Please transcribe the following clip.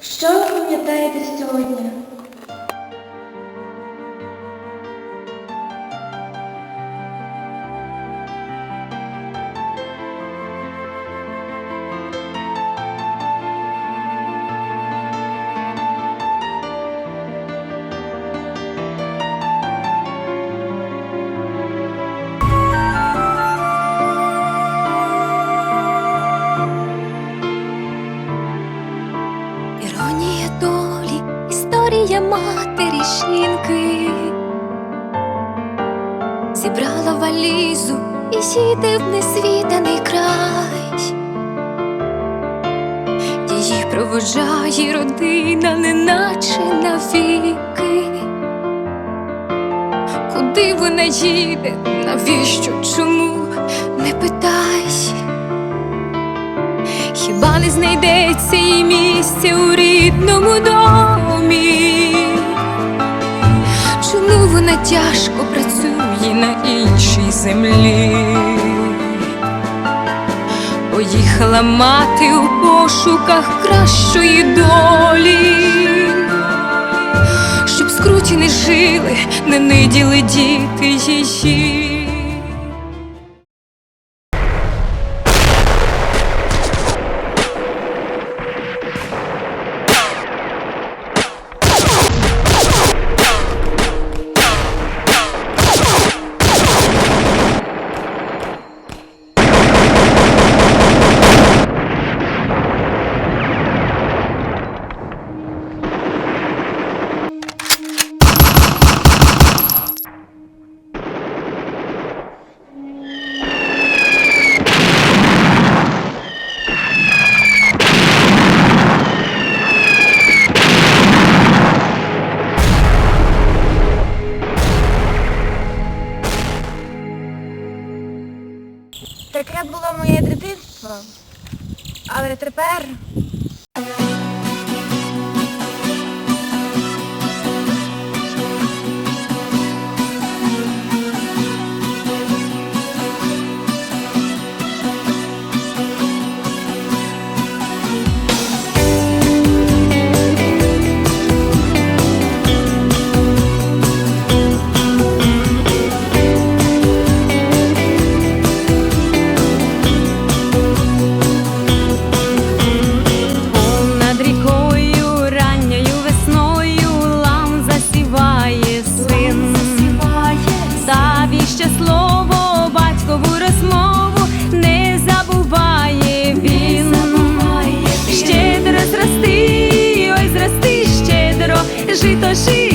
Що ви пам'ятаєте сьогодні? Матері жінки. Зібрала валізу і їде в несвітаний край. Її проводжає родина, неначе навіки. Куди вона їде? Навіщо? Чому? Не питай. Хіба не знайдеться їй місця у рідному домі? Тяжко працює на іншій землі? Поїхала мати у пошуках кращої долі, щоб скруті не жили, не ниділи діти її. Таке було моє дитинство. Але тепер și toși